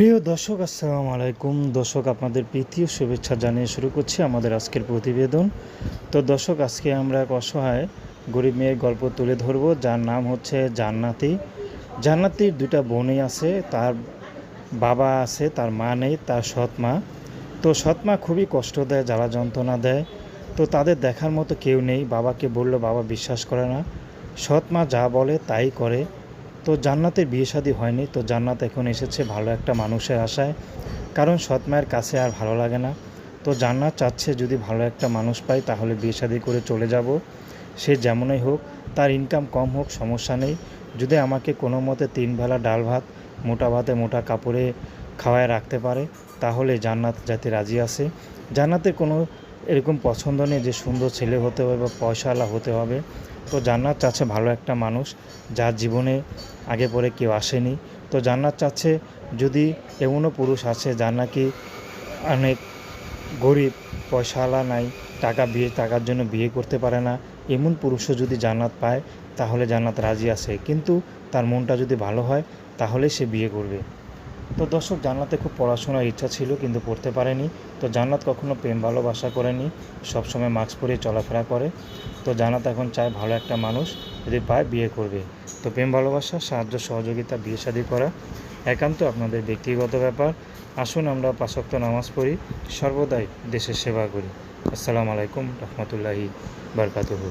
প্রিয় দর্শক, আসসালামু আলাইকুম। দর্শক, আপনাদের প্রীতি শুভেচ্ছা জানিয়ে শুরু করছি আমাদের আজকের প্রতিবেদন। তো দর্শক, আজকে আমরা এক অসহায় গরিব মেয়ের গল্প তুলে ধরব, যার নাম হচ্ছে জান্নাতি। জান্নাতির দুটা বোনই আছে, তার বাবা আছে, তার মা নেই, তার সৎ মা। তো সৎ মা খুবই কষ্ট দেয়, জ্বালা যন্ত্রণা দেয়। তো তাদের দেখার মতো কেউ নেই, বাবাকে বলল, বাবা, বিশ্বাস করে না। সৎ মা যা বলে, তাই করে। তো জান্নাতের বিয়ে শাদী হয়নি, তো জান্নাত এখন এসেছে ভালো একটা মানুষের আশায়। কারণ সৎ মায়ের কাছে আর ভালো লাগে না। তো জান্নাত চাচ্ছে যদি ভালো একটা মানুষ পাই, তাহলে বিয়ে শাদী করে চলে যাব। সে যেমনই হোক, তার ইনকাম কম হোক, সমস্যা নেই। যদি আমাকে কোনো মতে তিন বেলা ডাল ভাত, মোটা ভাতে মোটা কাপড়ে খাওয়ায় রাখতে পারে, তাহলে জান্নাত যাতে রাজি আছে। জান্নাতের কোনো এরকম পছন্দ নেই যে সুন্দর ছেলে হতে হবে বা পয়সাওয়ালা হতে হবে। তো জান্নাত চাচ্ছে ভালো একটা মানুষ যার জীবনে আগে পরে কেউ আসেনি। তো জান্নাত চাচ্ছে যদি এমনও পুরুষ আছে যার নাকি অনেক গরিব, পয়সাওয়ালা নাই, টাকা বিয়ে, টাকার জন্য বিয়ে করতে পারে না, এমন পুরুষও যদি জান্নাত পায়, তাহলে জান্নাত রাজি আছে। কিন্তু তার মনটা যদি ভালো হয় তাহলে সে বিয়ে করবে। তো দর্শক, জান্নাতে খুব পড়াশোনার ইচ্ছা ছিল কিন্তু পড়তে পারেনি। তো জান্নাত কখনো প্রেম, ভালোবাসা করেনি, সবসময় মাস্ক পরে চলাফেরা করে। তো জান্নাত এখন চায় ভালো একটা মানুষ যদি পায় বিয়ে করবে। তো প্রেম, ভালোবাসা, সাহায্য, সহযোগিতা, বিয়ে শাদী করা একান্ত আপনাদের ব্যক্তিগত ব্যাপার। আসুন আমরা পাঁচক্ত নামাজ পড়ি, সর্বদাই দেশের সেবা করি। আসসালামু আলাইকুম রহমতুল্লাহি বারকাতুহু।